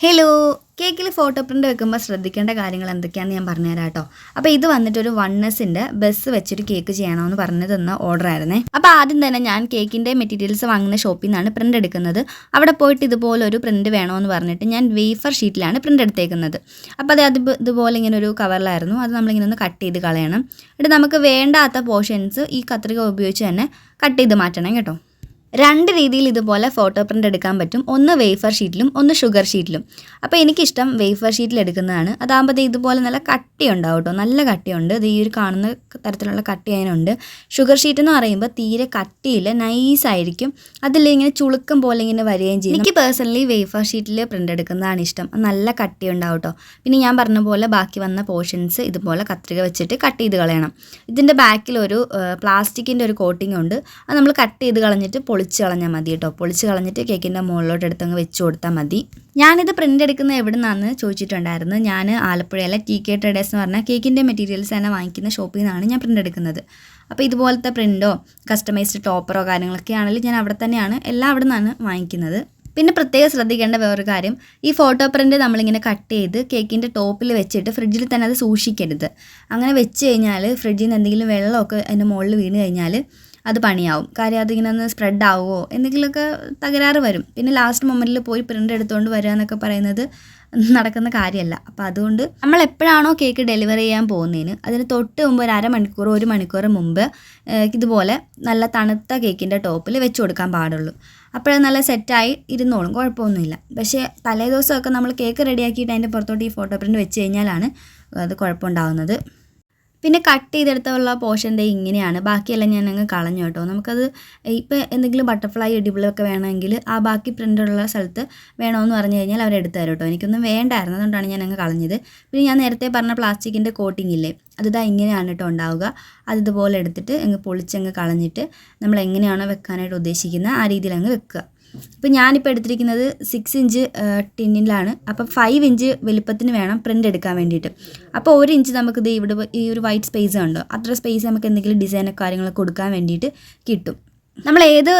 Hello കേക്കിൽ photo print വെക്കുമ്പോൾ ശ്രദ്ധിക്കേണ്ട കാര്യങ്ങൾ എന്തൊക്കെയാണെന്ന് ഞാൻ പറഞ്ഞുതരാം കേട്ടോ. അപ്പോൾ ഇത് വന്നിട്ട് ഒരു വണ്ണസിന്റെ ബസ് വെച്ചൊരു കേക്ക് ചെയ്യണമെന്ന് പറഞ്ഞു തന്ന ഓർഡർ ആയിരുന്നേ. അപ്പോൾ ആദ്യം തന്നെ ഞാൻ കേക്കിന്റെ മെറ്റീരിയൽസ് വാങ്ങുന്ന ഷോപ്പിൽ നിന്നാണ് പ്രിന്റ് എടുക്കുന്നത്. അവിടെ പോയിട്ട് ഇതുപോലെ ഒരു പ്രിന്റ് വേണമെന്ന് പറഞ്ഞിട്ട് ഞാൻ വേഫർ ഷീറ്റിലാണ് പ്രിന്റ് എടുത്തേക്കുന്നത്. അപ്പോൾ അത് അത് ഇതുപോലെ ഇങ്ങനെ ഒരു കവറിലായിരുന്നു അത് നമ്മളിങ്ങനെ ഒന്ന് കട്ട് ചെയ്ത് കളയണം. എന്നിട്ട് നമുക്ക് വേണ്ടാത്ത പോർഷൻസ് ഈ കത്രിക ഉപയോഗിച്ച് തന്നെ കട്ട് ചെയ്ത് മാറ്റണം കേട്ടോ. രണ്ട് രീതിയിൽ ഇതുപോലെ ഫോട്ടോ പ്രിന്റ് എടുക്കാൻ പറ്റും. ഒന്ന് വേഫർ ഷീറ്റിലും ഒന്ന് ഷുഗർ ഷീറ്റിലും അപ്പോൾ എനിക്കിഷ്ടം വേഫർ ഷീറ്റിൽ എടുക്കുന്നതാണ്. അതാകുമ്പോൾ ഇതുപോലെ നല്ല കട്ടിയുണ്ടാവും കേട്ടോ നല്ല കട്ടിയുണ്ട്. ഇത് ഈ ഒരു കാണുന്ന തരത്തിലുള്ള കട്ടി അതിനുണ്ട്. ഷുഗർ ഷീറ്റ് എന്ന് പറയുമ്പോൾ തീരെ കട്ടിയില്ല. നൈസായിരിക്കും അതിൽ ഇങ്ങനെ ചുളുക്കം പോലെ ഇങ്ങനെ വരികയും ചെയ്യും. എനിക്ക് പേഴ്സണലി വേഫർ ഷീറ്റിൽ പ്രിന്റ് എടുക്കുന്നതാണ് ഇഷ്ടം. നല്ല കട്ടി ഉണ്ടാവും കേട്ടോ പിന്നെ ഞാൻ പറഞ്ഞ പോലെ ബാക്കി വന്ന പോർഷൻസ് ഇതുപോലെ കത്രിക വെച്ചിട്ട് കട്ട് ചെയ്ത് കളയണം. ഇതിന്റെ ബാക്കിൽ ഒരു പ്ലാസ്റ്റിക്കിന്റെ ഒരു കോട്ടിംഗ് ഉണ്ട്. അത് നമ്മൾ കട്ട് ചെയ്ത് കളഞ്ഞിട്ട് പൊളിച്ച് കളഞ്ഞാൽ മതി കേട്ടോ. പൊളിച്ച് കളഞ്ഞിട്ട് കേക്കിന്റെ മുകളിലോട്ട് എടുത്തങ്ങ് വെച്ച് കൊടുത്താൽ മതി. ഞാനിത് പ്രിന്റ് എടുക്കുന്ന എവിടെ നിന്നാന്ന് ചോദിച്ചിട്ടുണ്ടായിരുന്നു. ഞാൻ ആലപ്പുഴയിലെ ടി കെ ട്രേഡേഴ്സ് എന്ന് പറഞ്ഞാൽ കേക്കിന്റെ മെറ്റീരിയൽസ് തന്നെ വാങ്ങിക്കുന്ന ഷോപ്പിൽ നിന്നാണ് ഞാൻ പ്രിന്റ് എടുക്കുന്നത്. അപ്പോൾ ഇതുപോലത്തെ പ്രിന്റോ കസ്റ്റമൈസ്ഡ് ടോപ്പറോ കാര്യങ്ങളൊക്കെ ആണെങ്കിലും ഞാൻ അവിടെ തന്നെയാണ് എല്ലാം അവിടെ നിന്നാണ് വാങ്ങിക്കുന്നത്. പിന്നെ പ്രത്യേകം ശ്രദ്ധിക്കേണ്ട വേറൊരു കാര്യം ഈ ഫോട്ടോ പ്രിന്റ് നമ്മളിങ്ങനെ കട്ട് ചെയ്ത് കേക്കിന്റെ ടോപ്പിൽ വെച്ചിട്ട് ഫ്രിഡ്ജിൽ തന്നെ അത് സൂക്ഷിക്കരുത്. അങ്ങനെ വെച്ച് കഴിഞ്ഞാൽ ഫ്രിഡ്ജിൽ നിന്ന് എന്തെങ്കിലും വെള്ളമൊക്കെ അതിന്റെ മുകളിൽ വീണ് കഴിഞ്ഞാൽ അത് പണിയാവും. കാര്യം അതിങ്ങനെ ഒന്ന് സ്പ്രെഡ് ആവുമോ എന്തെങ്കിലുമൊക്കെ തകരാറ് വരും. പിന്നെ ലാസ്റ്റ് മൊമെന്റിൽ പോയി പ്രിന്റ് എടുത്തുകൊണ്ട് വരിക എന്നൊക്കെ പറയുന്നത് നടക്കുന്ന കാര്യമല്ല അപ്പോൾ അതുകൊണ്ട് നമ്മൾ എപ്പോഴാണോ കേക്ക് ഡെലിവറി ചെയ്യാൻ പോകുന്നതിന് അതിന് തൊട്ട് മുമ്പ് ഒരു അരമണിക്കൂർ ഒരു മണിക്കൂർ മുമ്പ് ഇതുപോലെ നല്ല തണുത്ത കേക്കിന്റെ ടോപ്പിൽ വെച്ച് കൊടുക്കാൻ പാടുള്ളൂ. അപ്പോഴത് നല്ല സെറ്റായി ഇരുന്നോളും. കുഴപ്പമൊന്നുമില്ല. പക്ഷേ തലേ ദിവസമൊക്കെ നമ്മൾ കേക്ക് റെഡിയാക്കിയിട്ട് അതിന്റെ പുറത്തോട്ട് ഈ ഫോട്ടോ പ്രിന്റ് വെച്ച് കഴിഞ്ഞാലാണ് അത് കുഴപ്പമുണ്ടാകുന്നത് പിന്നെ കട്ട് ചെയ്തെടുത്തുള്ള പോർഷൻ ദേ ഇങ്ങനെയാണ്. ബാക്കിയെല്ലാം ഞാൻ അങ്ങ് കളഞ്ഞു കേട്ടോ. നമുക്കത് ഇപ്പോൾ എന്തെങ്കിലും ബട്ടർഫ്ലൈ എഡിബിളൊക്കെ വേണമെങ്കിൽ ആ ബാക്കി പ്രിന്റുള്ള സ്ഥലത്ത് വേണമെന്ന് പറഞ്ഞു കഴിഞ്ഞാൽ അവർ എടുത്തു തരും കേട്ടോ. എനിക്കൊന്നും വേണ്ടായിരുന്നു. അതുകൊണ്ടാണ് ഞാൻ അങ്ങ് കളഞ്ഞത്. പിന്നെ ഞാൻ നേരത്തെ പറഞ്ഞ പ്ലാസ്റ്റിക്കിന്റെ കോട്ടിംഗ് ഇല്ലേ? അതിതാ ഇങ്ങനെയാണ് കേട്ടോ ഉണ്ടാവുക. അത് ഇതുപോലെ എടുത്തിട്ട് അങ്ങ് പൊളിച്ചങ്ങ് കളഞ്ഞിട്ട് നമ്മൾ എങ്ങനെയാണോ വെക്കാനായിട്ട് ഉദ്ദേശിക്കുന്നത് ആ രീതിയിൽ അങ്ങ് വെക്കുക. ഇപ്പം ഞാനിപ്പോൾ എടുത്തിരിക്കുന്നത് സിക്സ് ഇഞ്ച് ടിന്നിലാണ് അപ്പം ഫൈവ് ഇഞ്ച് വലുപ്പത്തിന് വേണം പ്രിന്റ് എടുക്കാൻ വേണ്ടിയിട്ട്. അപ്പോൾ ഒരു ഇഞ്ച് നമുക്കിത് ഇവിടെ ഈ ഒരു വൈറ്റ് സ്പേസ് ഉണ്ടോ അത്ര സ്പേസ് നമുക്ക് എന്തെങ്കിലും ഡിസൈനോ കാര്യങ്ങളൊക്കെ കൊടുക്കാൻ വേണ്ടിയിട്ട് കിട്ടും. നമ്മൾ ഏത്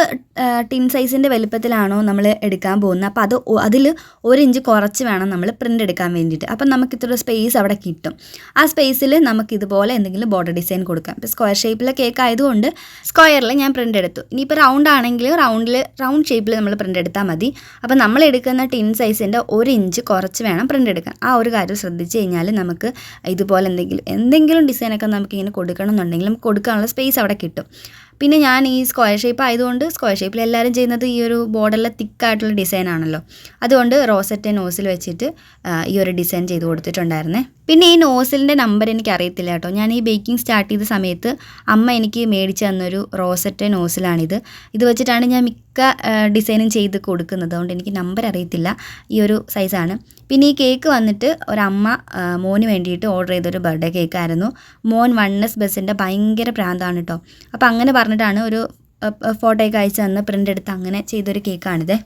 ടിൻ സൈസിന്റെ വലുപ്പത്തിലാണോ നമ്മൾ എടുക്കാൻ പോകുന്നത്? അപ്പോൾ അത് അതിൽ ഒരു ഇഞ്ച് കുറച്ച് വേണം നമ്മൾ പ്രിന്റ് എടുക്കാൻ വേണ്ടിയിട്ട്. അപ്പം നമുക്ക് ഇത്ര സ്പേസ് അവിടെ കിട്ടും. ആ സ്പേസിൽ നമുക്ക് ഇതുപോലെ എന്തെങ്കിലും ബോർഡർ ഡിസൈൻ കൊടുക്കാം. ഇപ്പോൾ സ്ക്വയർ ഷേപ്പിലെ കേക്ക് ആയതുകൊണ്ട് സ്ക്വയറിൽ ഞാൻ പ്രിന്റ് എടുത്തു. ഇനിയിപ്പോൾ റൗണ്ട് ആണെങ്കിൽ റൗണ്ടിൽ റൗണ്ട് ഷേപ്പിൽ നമ്മൾ പ്രിന്റ് എടുത്താൽ മതി. അപ്പോൾ നമ്മൾ എടുക്കുന്ന ടിൻ സൈസിന്റെ ഒരു ഇഞ്ച് കുറച്ച് വേണം പ്രിന്റ് എടുക്കാൻ. ആ ഒരു കാര്യം ശ്രദ്ധിച്ച് കഴിഞ്ഞാൽ നമുക്ക് ഇതുപോലെ എന്തെങ്കിലും എന്തെങ്കിലും ഡിസൈനൊക്കെ നമുക്കിങ്ങനെ കൊടുക്കണം എന്നുണ്ടെങ്കിൽ കൊടുക്കാനുള്ള സ്പേസ് അവിടെ കിട്ടും. പിന്നെ ഞാൻ ഈ സ്ക്വയർ ഷേപ്പ് ആയതുകൊണ്ട് സ്ക്വയർ ഷേപ്പിൽ എല്ലാവരും ചെയ്യുന്നത് ഈ ഒരു ബോർഡറിലെ തിക്കായിട്ടുള്ള ഡിസൈൻ ആണല്ലോ. അതുകൊണ്ട് റോസറ്റ് നോസിൽ വെച്ചിട്ട് ഈ ഒരു ഡിസൈൻ ചെയ്ത് കൊടുത്തിട്ടുണ്ടായിരുന്നേ. പിന്നെ ഈ നോസിലിന്റെ നമ്പർ എനിക്ക് അറിയത്തില്ല കേട്ടോ. ഞാൻ ഈ ബേക്കിംഗ് സ്റ്റാർട്ട് ചെയ്ത സമയത്ത് അമ്മ എനിക്ക് മേടിച്ച് തന്നൊരു റോസറ്റ നോസിലാണിത്. ഇത് വെച്ചിട്ടാണ് ഞാൻ മിക്ക ഡിസൈനും ചെയ്ത് കൊടുക്കുന്നത്. അതുകൊണ്ട് എനിക്ക് നമ്പർ അറിയത്തില്ല. ഈ ഒരു സൈസാണ്. പിന്നെ ഈ കേക്ക് വന്നിട്ട് ഒരമ്മ മോന് വേണ്ടിയിട്ട് ഓർഡർ ചെയ്തൊരു ബർത്ത്ഡേ കേക്കായിരുന്നു. മോൻ വണ്ണസ് ബസ്സിന്റെ ഭയങ്കര പ്രാന്താണ് കേട്ടോ. അപ്പോൾ അങ്ങനെ പറഞ്ഞിട്ടാണ് ഒരു ഫോട്ടോയൊക്കെ അയച്ചു തന്ന് പ്രിന്റ് എടുത്ത് അങ്ങനെ ചെയ്തൊരു കേക്കാണിത്.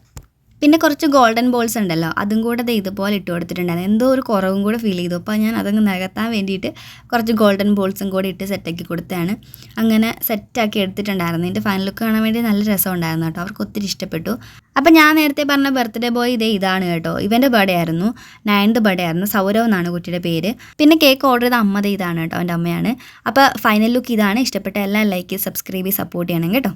പിന്നെ കുറച്ച് ഗോൾഡൻ ബോൾസ് ഉണ്ടല്ലോ അതും കൂടെ അത് ഇതുപോലെ ഇട്ട് കൊടുത്തിട്ടുണ്ടായിരുന്നു എന്തോ ഒരു കുറവും കൂടെ ഫീൽ ചെയ്തു. അപ്പോൾ ഞാൻ അതങ്ങ് നികത്താൻ വേണ്ടിയിട്ട് കുറച്ച് ഗോൾഡൻ ബോൾസും കൂടി ഇട്ട് സെറ്റാക്കി കൊടുത്തതാണ് അങ്ങനെ സെറ്റാക്കി എടുത്തിട്ടുണ്ടായിരുന്നു. എന്റെ ഫൈനൽ ലുക്ക് കാണാൻ വേണ്ടി നല്ല രസം ഉണ്ടായിരുന്നു കേട്ടോ. അവർക്ക് ഒത്തിരി ഇഷ്ടപ്പെട്ടു. അപ്പോൾ ഞാൻ നേരത്തെ പറഞ്ഞ ബർത്ത്ഡേ ബോയ് ഇതേ ഇതാണ് കേട്ടോ. ഇവന്റെ ബർത്ത്ഡേ ആയിരുന്നു. നയൻത് ബർത്ത്ഡേ ആയിരുന്നു. സൗരവ് എന്നാണ് കുട്ടിയുടെ പേര്. പിന്നെ കേക്ക് ഓർഡർ ചെയ്ത അമ്മ ഇതാണ് കേട്ടോ അവന്റെ അമ്മയാണ്. അപ്പോൾ ഫൈനൽ ലുക്ക് ഇതാണ്. ഇഷ്ടപ്പെട്ട എല്ലാ ലൈക്ക് സബ്സ്ക്രൈബ് സപ്പോർട്ട് ചെയ്യണം കേട്ടോ.